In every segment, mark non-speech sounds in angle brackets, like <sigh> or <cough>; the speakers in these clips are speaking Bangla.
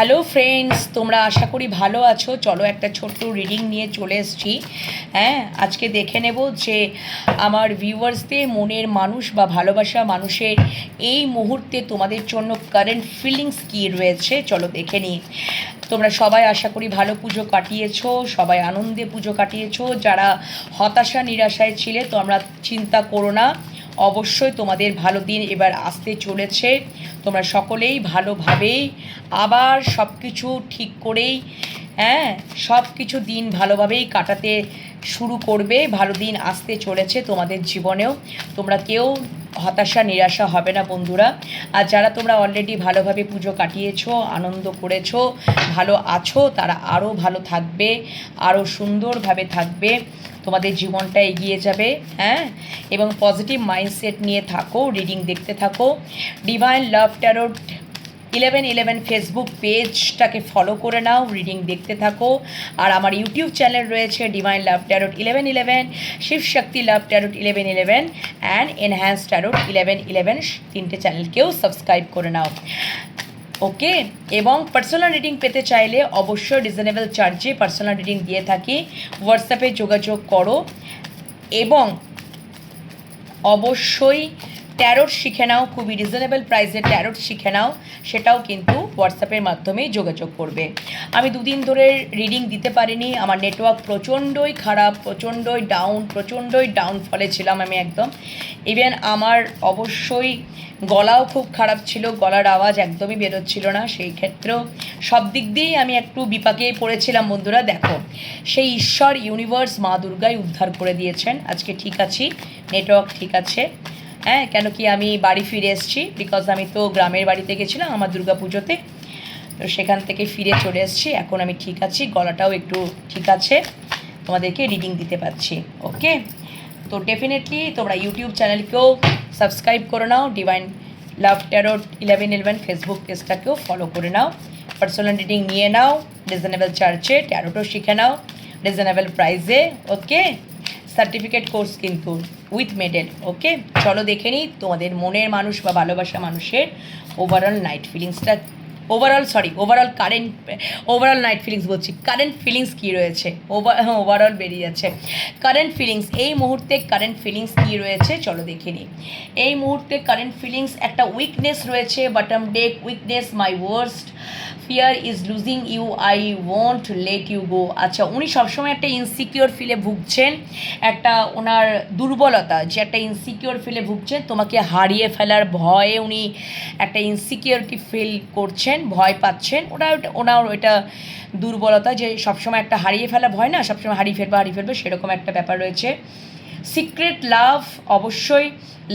হ্যালো ফ্রেন্ডস তোমরা আশা করি ভালো আছো। চলো একটা ছোট্ট রিডিং নিয়ে চলে এসেছি। হ্যাঁ আজকে দেখে নেব যে আমার ভিউয়ার্সদের মনের মানুষ বা ভালোবাসা মানুষের এই মুহূর্তে তোমাদের জন্য কারেন্ট ফিলিংস কী রয়েছে? চলো দেখে নিই। তোমরা সবাই আশা করি ভালো পুজো কাটিয়েছো, সবাই আনন্দে পুজো কাটিয়েছো। যারা হতাশা, নিরাশায় ছিলে, তোমরা চিন্তা করো না। অবশ্যই তোমাদের ভালো দিন এবার আসতে চলেছে। তোমরা সকলেই ভালোভাবেই আবার সব কিছু ঠিক করেই হ্যাঁ সব কিছু দিন ভালোভাবেই কাটাতে শুরু করবে। ভালো দিন আসতে চলেছে তোমাদের জীবনেও। তোমরা কেউ হতাশা, নিরাশা হবে না বন্ধুরা। আর যারা তোমরা অলরেডি ভালোভাবে পুজো কাটিয়েছো, আনন্দ করেছ, ভালো আছো, তারা আরও ভালো থাকবে, আরও সুন্দরভাবে থাকবে। তোমাদের জীবনটা এগিয়ে যাবে হ্যাঁ? এবং পজিটিভ মাইন্ডসেট নিয়ে থাকো রিডিং দেখতে থাকো। Divine love tarot eleven eleven Facebook পেজটাকে ফলো করে নাও রিডিং দেখতে থাকো। আর আমার ইউটিউব চ্যানেল রয়েছে divine love tarot eleven eleven Shiv Shakti love tarot eleven eleven and enhance tarot eleven eleven তিনটে চ্যানেলকেও সাবস্ক্রাইব করে নাও। ওকে, এবং পার্সোনাল রিডিং পেতে চাইলে অবশ্যই রিজনেবল চার্জে পার্সোনাল রিডিং দিয়ে থাকি। হোয়াটসঅ্যাপে যোগাযোগ করো, এবং অবশ্যই ট্যারোট শিখে নাও, খুবই রিজনেবল প্রাইসে ট্যারোট শিখে নাও, সেটাও কিন্তু হোয়াটসঅ্যাপের মাধ্যমেই যোগাযোগ করবে। আমি দুদিন ধরে রিডিং দিতে পারিনি, আমার নেটওয়ার্ক প্রচণ্ডই খারাপ, প্রচণ্ডই ডাউন প্রচণ্ডই ডাউন ফলে ছিলাম আমি একদম। ইভেন আমার অবশ্যই গলাও খুব খারাপ ছিল, গলার আওয়াজ একদমই বেরোচ্ছিল না, সেই ক্ষেত্রেও সব দিক দিয়েই আমি একটু বিপাকে পড়েছিলাম, বন্ধুরা, দেখো। সেই ঈশ্বর ইউনিভার্স মা দুর্গাই উদ্ধার করে দিয়েছেন, আজকে ঠিক আছি নেটওয়ার্ক ঠিক আছে। হ্যাঁ কেন কি আমি বাড়ি ফিরে এসেছি? বিকজ আমি তো গ্রামের বাড়িতে গেছিলাম আমার দুর্গা পুজোতে। তো সেখান থেকে ফিরে চলে এসেছি। এখন আমি ঠিক আছি, গলাটাও একটু ঠিক আছে। তোমাদেরকে রিডিং দিতে পারছি ওকে তো ডেফিনেটলি তোমরা ইউটিউব চ্যানেলকেও সাবস্ক্রাইব করে নাও। Divine love tarot eleven eleven Facebook পেজটাকেও follow করে নাও। পার্সোনাল রিডিং নিয়ে নাও। রিজনেবল চার্চে ট্যারোটও শিখে নাও। রিজনেবল প্রাইসে ওকে সার্টিফিকেট কোর্স কিন্তু উইথ মেডেল ওকে চলো দেখে নিই তোমাদের মনের মানুষ বা ভালোবাসা মানুষের ওভারঅল নাইট ফিলিংসটা overall sorry overall current overall night feelings বলছি। কারেন্ট ফিলিংস কী রয়েছে? ওভার ওভারঅল বেরিয়ে যাচ্ছে। কারেন্ট ফিলিংস এই মুহূর্তে কারেন্ট ফিলিংস কী রয়েছে? চলো দেখে নিই। এই মুহূর্তে কারেন্ট ফিলিংস একটা উইকনেস রয়েছে bottom deck weakness my worst fear is losing you I won't let you go আচ্ছা উনি সবসময় একটা ইনসিকিওর ফিলে ভুগছেন, একটা ওনার দুর্বলতা, যে একটা ইনসিকিওর ফিলে ভুগছেন, তোমাকে হারিয়ে ফেলার ভয়ে উনি একটা ইনসিকিউরিটি ফিল করছেন। ভয় পাচ্ছেন। ওটা, ওনার ওইটা দুর্বলতা যে সবসময় একটা হারিয়ে ফেলা ভয় না, সবসময় হারিয়ে ফেলব, হারিয়ে ফেলবে, সেরকম একটা ব্যাপার রয়েছে। সিক্রেট লাভ অবশ্যই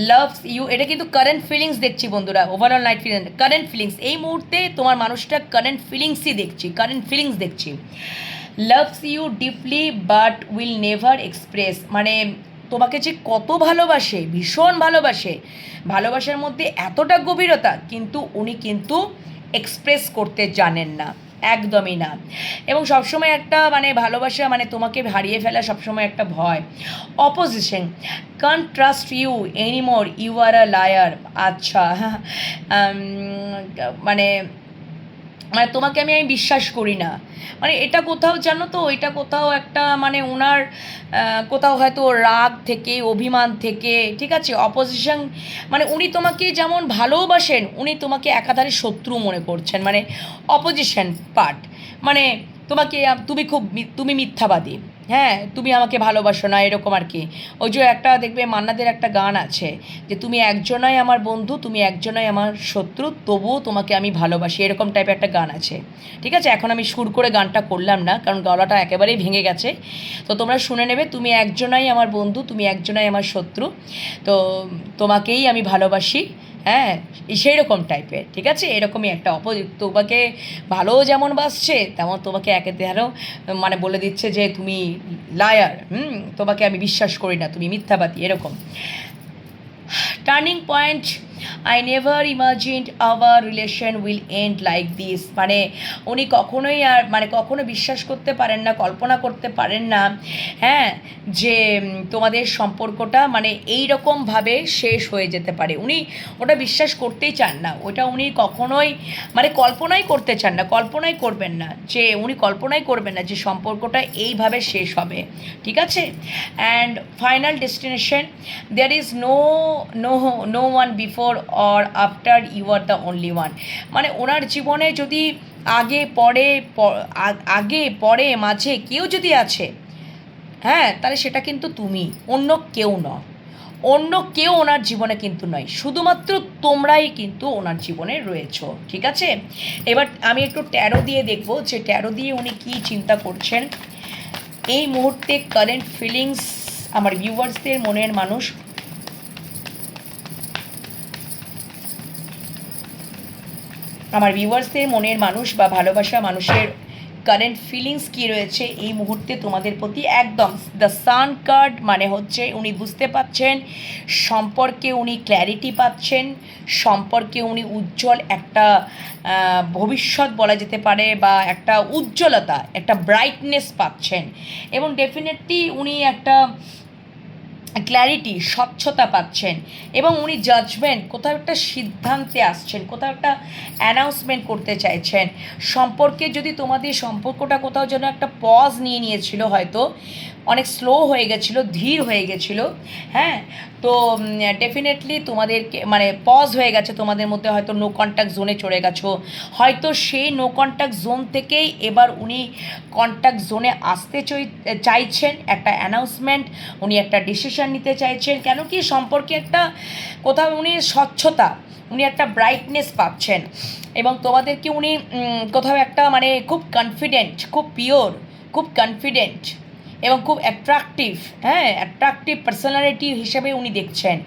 লাভ ইউ এটা কিন্তু কারেন্ট ফিলিংস দেখছি বন্ধুরা overall night feelings current feelings এই মুহূর্তে তোমার মানুষটা কারেন্ট ফিলিংসই দেখছি কারেন্ট ফিলিংস দেখছি। Loves you deeply but will never express মানে তোমাকে যে কত ভালোবাসে, ভীষণ ভালোবাসে, ভালোবাসার মধ্যে এতটা গভীরতা, কিন্তু উনি কিন্তু এক্সপ্রেস করতে জানেন না। একদমই না। এবং সবসময় একটা মানে ভালোবাসা মানে তোমাকে হারিয়ে ফেলা সবসময় একটা ভয়। Opposition can't trust you anymore you are a liar আচ্ছা <laughs> মানে মানে তোমাকে আমি আমি বিশ্বাস করি না। মানে এটা কোথাও, জানো তো, এটা কোথাও একটা মানে ওনার কোথাও হয়তো রাগ থেকে, অভিমান থেকে, ঠিক আছে? অপোজিশন মানে উনি তোমাকে যেমন ভালোবাসেন, উনি তোমাকে একাধারে শত্রু মনে করছেন। মানে অপোজিশন পার্ট মানে তোমাকে, তুমি খুব তুমি মিথ্যাবাদী। হ্যাঁ তুমি আমাকে ভালোবাসো না, এরকম আর কি। ওই যে একটা দেখবে মান্নাদের একটা গান আছে যে, তুমি একজনাই আমার বন্ধু, তুমি একজনাই আমার শত্রু, তবুও তোমাকে আমি ভালোবাসি। এরকম টাইপের একটা গান আছে। ঠিক আছে? এখন আমি সুর করে গানটা করলাম না, কারণ গলাটা একেবারেই ভেঙে গেছে। তো তোমরা শুনে নেবে, তুমি একজনাই আমার বন্ধু, তুমি একজনাই আমার শত্রু, তো তোমাকেই আমি ভালোবাসি। হ্যাঁ সেই রকম টাইপের ঠিক আছে? এরকমই একটা অপোজিট তোমাকে ভালো যেমন বাসছে, তেমন তোমাকে একে আরও মানে বলে দিচ্ছে যে তুমি লায়ার হুম? তোমাকে আমি বিশ্বাস করি না, তুমি মিথ্যাবাদী, এরকম। Turning point I never imagined our relation will end like this মানে উনি কখনোই আর মানে কখনো বিশ্বাস করতে পারেন না, কল্পনা করতে পারেন না হ্যাঁ যে তোমাদের সম্পর্কটা মানে এই রকমভাবে শেষ হয়ে যেতে পারে। উনি ওটা বিশ্বাস করতেই চান না। ওটা উনি কখনোই মানে কল্পনাই করতে চান না, কল্পনাই করবেন না যে, উনি কল্পনাই করবেন না যে সম্পর্কটা এইভাবে শেষ হবে। ঠিক আছে? And final destination there is no no no one before or after you are the only one মানে ওনার জীবনে যদি আগে, পরে আগে পরে, মাঝে কেউ যদি আছে হ্যাঁ তাহলে সেটা কিন্তু তুমি, অন্য কেউ নয়। অন্য কেউ ওনার জীবনে কিন্তু নয়, শুধুমাত্র তোমরাই কিন্তু ওনার জীবনে রয়েছো, ঠিক আছে? এবার আমি একটু ট্যারো দিয়ে দেখব, যে ট্যারো দিয়ে উনি কী চিন্তা করছেন। এই মুহূর্তে কারেন্ট ফিলিংস আমার ভিউয়ার্সদের মনের মানুষ আমার ভিউয়ার্সদের মনের মানুষ বা ভালোবাসা মানুষের কারেন্ট ফিলিংস কী রয়েছে এই মুহূর্তে তোমাদের প্রতি একদম দ্য সান কার্ড মানে হচ্ছে উনি বুঝতে পাচ্ছেন, সম্পর্কে উনি ক্ল্যারিটি পাচ্ছেন, সম্পর্কে উনি উজ্জ্বল একটা ভবিষ্যৎ বলা যেতে পারে বা একটা উজ্জ্বলতা, একটা ব্রাইটনেস পাচ্ছেন। এবং ডেফিনেটলি উনি একটা ক্ল্যারিটি স্বচ্ছতা পাচ্ছেন। এবং উনি জাজমেন্ট কোথাও একটা সিদ্ধান্তে আসছেন, কোথাও একটা অ্যানাউন্সমেন্ট করতে চাইছেন। সম্পর্কে যদি তোমাদের সম্পর্কটা কোথাও যেন একটা পজ নিয়ে নিয়েছিল হয়তো, অনেক স্লো হয়ে গেছিল, ধীর হয়ে গেছিল হ্যাঁ? তো ডেফিনেটলি তোমাদেরকে মানে পজ হয়ে গেছে তোমাদের মধ্যে, হয়তো নো কন্ট্যাক্ট জোনে চলে গেছো। হয়তো সেই নো কন্ট্যাক্ট জোন থেকেই এবার উনি কন্ট্যাক্ট জোনে আসতে চই- চাইছেন একটা অ্যানাউন্সমেন্ট উনি একটা ডিসিশন নিতে চাইছেন, কেন কি সম্পর্কে একটা কোথাও উনি স্বচ্ছতা, উনি একটা ব্রাইটনেস পাচ্ছেন। এবং তোমাদেরকে উনি কোথাও একটা মানে খুব কনফিডেন্ট খুব পিওর খুব কনফিডেন্ট এবং খুব অ্যাট্রাকটিভ হ্যাঁ অ্যাট্রাকটিভ পার্সোনালিটি হিসেবে উনি দেখছেন।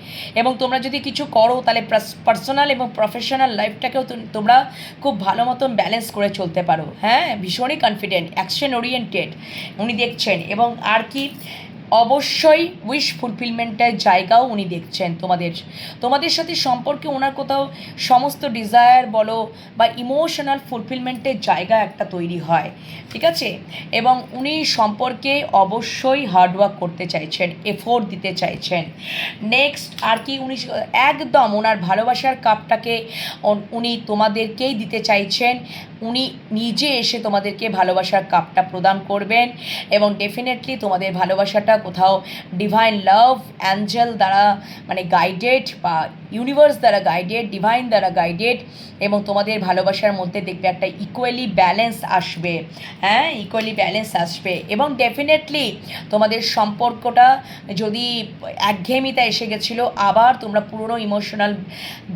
এবং তোমরা যদি কিছু করো, তাহলে পার্সোনাল এবং প্রফেশনাল লাইফটাকেও তোমরা খুব ভালো মতন ব্যালেন্স করে চলতে পারো হ্যাঁ ভীষণই কনফিডেন্ট অ্যাকশন ওরিয়েন্টেড উনি দেখছেন। এবং আর কি অবশ্যই উইশ ফুলফিলমেন্টের জায়গাও উনি দেখছেন তোমাদের। তোমাদের সাথে সম্পর্কে ওনার কোথাও সমস্ত ডিজায়ার বলো বা ইমোশনাল ফুলফিলমেন্টের জায়গা একটা তৈরি হয়, ঠিক আছে? এবং উনি সম্পর্কে অবশ্যই হার্ডওয়ার্ক করতে চাইছেন এফোর্ট দিতে চাইছেন। নেক্সট আর কি উনি একদম ওনার ভালোবাসার কাপটাকে উনি তোমাদেরকেই দিতে চাইছেন। উনি নিজে এসে তোমাদেরকে ভালোবাসার কাপটা প্রদান করবেন এবং ডেফিনেটলি তোমাদের ভালোবাসাটা কোথাও ডিভাইন লাভ অ্যাঞ্জেল দ্বারা মানে গাইডেড বা ইউনিভার্স দ্বারা গাইডেড ডিভাইন দ্বারা গাইডেড এবং তোমাদের ভালোবাসার মধ্যে দেখবে একটা ইকুয়ালি ব্যালেন্স আসবে। হ্যাঁ ইকুয়ালি ব্যালেন্স আসবে এবং ডেফিনেটলি তোমাদের সম্পর্কটা যদি একঘেয়েমিতা এসে গেছিল, আবার তোমরা পুরনো ইমোশনাল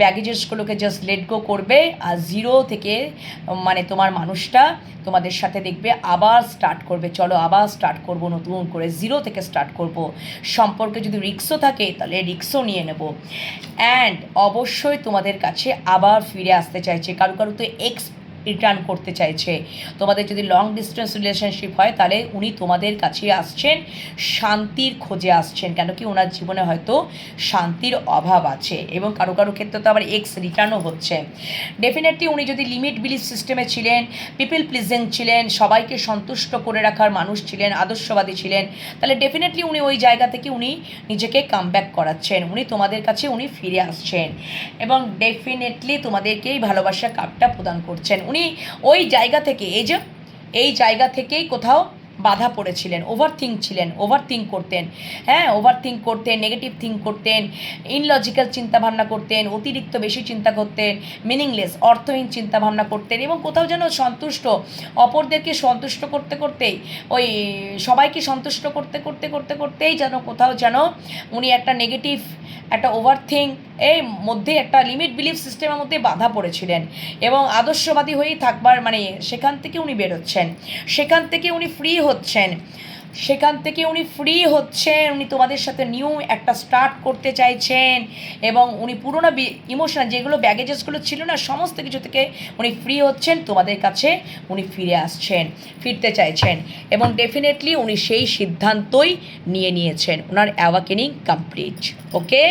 ব্যাগেজেসগুলোকে জাস্ট লেট গো করবে আর জিরো থেকে মানে তোমার মানুষটা তোমাদের সাথে দেখবে আবার স্টার্ট করবে। চলো আবার স্টার্ট করব নতুন করে। জিরো থেকে স্টার্ট করব। সম্পর্কে যদি রিক্সও থাকে, তাহলে রিক্সও নিয়ে নেব। অ্যান্ড অবশ্যই তোমাদের কাছে আবার ফিরে আসতে চাইছে। কারও কারও তো এক্স রিটার্ন করতে চাইছে। তোমাদের যদি লং ডিস্টেন্স রিলেশনশিপ হয়, তাহলে উনি তোমাদের কাছে আসছেন, শান্তির খোঁজে আসছেন কেন কি ওনার জীবনে হয়তো শান্তির অভাব আছে এবং কারও কারও ক্ষেত্রে তো আবার এক্স রিটার্নও হচ্ছে। ডেফিনেটলি উনি যদি লিমিট বিলিফ সিস্টেমে ছিলেন পিপল প্লিজিং ছিলেন, সবাইকে সন্তুষ্ট করে রাখার মানুষ ছিলেন, আদর্শবাদী ছিলেন, তাহলে ডেফিনেটলি উনি ওই জায়গা থেকে উনি নিজেকে কাম ব্যাক করাচ্ছেন, উনি তোমাদের কাছে উনি ফিরে আসছেন এবং ডেফিনেটলি তোমাদেরকেই ভালোবাসা কাপটা প্রদান করছেন। উনি ওই জায়গা থেকে এই যে এই জায়গা থেকেই কোথাও বাধা পড়েছিলেন ওভার থিঙ্ক ছিলেন ওভার থিঙ্ক করতেন হ্যাঁ ওভার থিঙ্ক করতেন নেগেটিভ থিঙ্ক করতেন ইনলজিক্যাল চিন্তাভাবনা করতেন, অতিরিক্ত বেশি চিন্তা করতেন মিনিংলেস অর্থহীন চিন্তাভাবনা করতেন এবং কোথাও যেন সন্তুষ্ট, অপরদেরকে সন্তুষ্ট করতে করতেই, ওই সবাইকে সন্তুষ্ট করতে করতে করতে করতেই যেন কোথাও যেন উনি একটা নেগেটিভ একটা ওভার থিঙ্ক এই মধ্যে একটা লিমিট বিলিফ সিস্টেমের মধ্যে বাধা পড়েছিলেন এবং আদর্শবাদী হয়েই থাকবার মানে সেখান থেকে উনি বেরোচ্ছেন। সেখান থেকে উনি ফ্রি হচ্ছেন। সেখান থেকে উনি ফ্রি হচ্ছেন, উনি তোমাদের সাথে নিউ একটা স্টার্ট করতে চাইছেন এবং উনি পুরোনো ইমোশনাল যেগুলো ব্যাগেজেসগুলো ছিল না, সমস্ত কিছু থেকে উনি ফ্রি হচ্ছেন, তোমাদের কাছে উনি ফিরে আসছেন, ফিরতে চাইছেন এবং ডেফিনেটলি উনি সেই সিদ্ধান্তই নিয়ে নিয়েছেন। ওনার অ্যাওয়াকেনিং কমপ্লিট ওকে